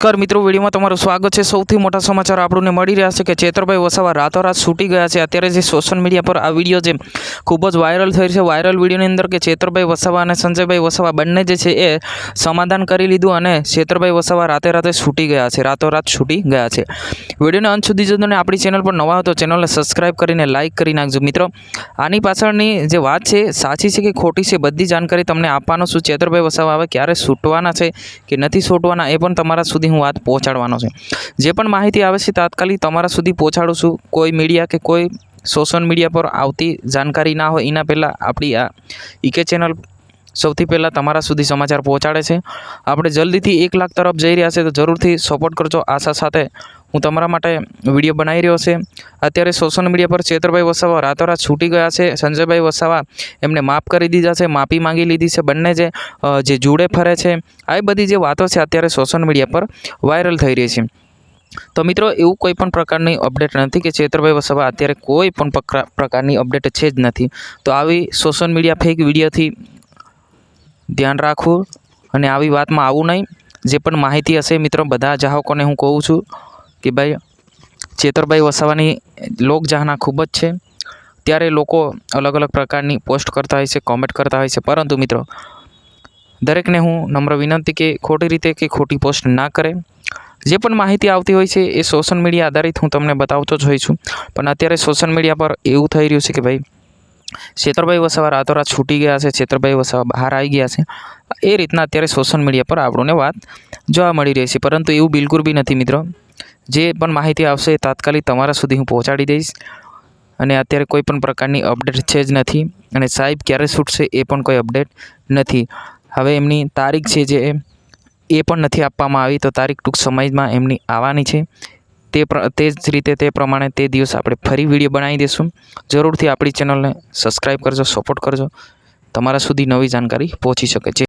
નમસ્કાર મિત્રો, વિડીયોમાં તમારું સ્વાગત છે. સૌથી મોટા સમાચાર આપણને મળી રહ્યા છે કે ચેતરભાઈ વસાવા રાતોરાત છૂટી ગયા છે. અત્યારે જે સોશિયલ મીડિયા પર આ વીડિયો જે ખૂબ જ વાયરલ થઈ છે વાયરલ વિડીયોની અંદર કે ચેતરભાઈ વસાવા અને સંજયભાઈ વસાવા બંને જે છે એ સમાધાન કરી લીધું અને ચેતરભાઈ વસાવા રાતે રાતે છૂટી ગયા છે. રાતોરાત છૂટી ગયા છે. વિડીયોને અંત સુધી જો અને આપણી ચેનલ પર નવા હો ચેનલને સબસ્ક્રાઈબ કરીને લાઇક કરી નાખજો. મિત્રો, આની પાછળની જે વાત છે, સાચી છે કે ખોટી છે, બધી જાણકારી તમને આપવાનો છું. ચેતરભાઈ વસાવા હવે ક્યારે છૂટવાના છે કે નથી છૂટવાના એ પણ તમારા સુધી હું વાત પહોંચાડવાનો છું. જે પણ માહિતી આવે છે તાત્કાલિક તમારા સુધી પહોંચાડું છું. કોઈ મીડિયા કે કોઈ સોશિયલ મીડિયા પર આવતી જાણકારી ના હોય એના પહેલાં આપણી આ ઈકે ચેનલ સૌથી પહેલાં તમારા સુધી સમાચાર પહોંચાડે છે. આપણે જલ્દીથી એક લાખ તરફ જઈ રહ્યા છે તો જરૂરથી સપોર્ટ કરજો. આશા સાથે હું તમારા માટે વીડિયો બનાવી રહ્યો છે. અત્યારે સોશિયલ મીડિયા પર ચેતરભાઈ વસાવા રાતોરાત છૂટી ગયા છે. સંજયભાઈ વસાવા એમને માફ કરી દીધા છે, માફી માંગી લીધી છે બંને જે જે જોડે ફરે છે, આ બધી જે વાતો છે અત્યારે સોશિયલ મીડિયા પર વાયરલ થઈ રહી છે. તો મિત્રો, એવું કોઈ પણ પ્રકારની અપડેટ નથી કે ચેતરભાઈ વસાવા અત્યારે કોઈ પણ પ્રકાર- પ્રકારની અપડેટ છે જ નથી. તો આવી સોશિયલ મીડિયા ફેક વિડીયોથી ધ્યાન રાખવું અને આવી વાતમાં આવું નહીં. જે પણ માહિતી હશે મિત્રો, બધા ચાહકોને હું કહું છું. કે ભાઈ, ચેતરભાઈ વસાવાની લોકચાહના ખૂબ જ છે. ત્યારે લોકો અલગ અલગ પ્રકારની પોસ્ટ કરતા હોય છે કોમેન્ટ કરતા હોય છે. પરંતુ મિત્રો, દરેકને હું નમ્ર વિનંતી કે ખોટી રીતે કે ખોટી પોસ્ટ ના કરે. જે પણ માહિતી આવતી હોય છે, એ સોશિયલ મીડિયા આધારિત હું તમને બતાવતો જ હોઈ છું. પણ અત્યારે સોશિયલ મીડિયા પર એવું થઈ રહ્યું છે કે ભાઈ છેતરભાઈ વસાવા રાતોરાત છૂટી ગયા છે છેતરભાઈ વસાવા બહાર આવી ગયા છે. એ રીતના અત્યારે સોશિયલ મીડિયા પર આપણને વાત જોવા મળી રહી છે. પરંતુ એવું બિલકુલ બી નથી મિત્રો. જે પણ માહિતી આવશે એ તાત્કાલિક તમારા સુધી હું પહોંચાડી દઈશ. અને અત્યારે કોઈ પણ પ્રકારની અપડેટ છે જ નથી. અને સાહેબ, ક્યારે છૂટશે એ પણ કોઈ અપડેટ નથી. હવે એમની તારીખ છે જે એ પણ નથી આપવામાં આવી, તો તારીખ ટૂંક સમયમાં એમની આવવાની છે. તે પ્ર, તે જ રીતે તે પ્રમાણે તે દિવસ આપણે ફરી વીડિયો બનાવી દઈશું જરૂરથી આપણી ચેનલને સબસ્ક્રાઈબ કરજો, સપોર્ટ કરજો. તમારા સુધી નવી જાણકારી પહોંચી શકે છે.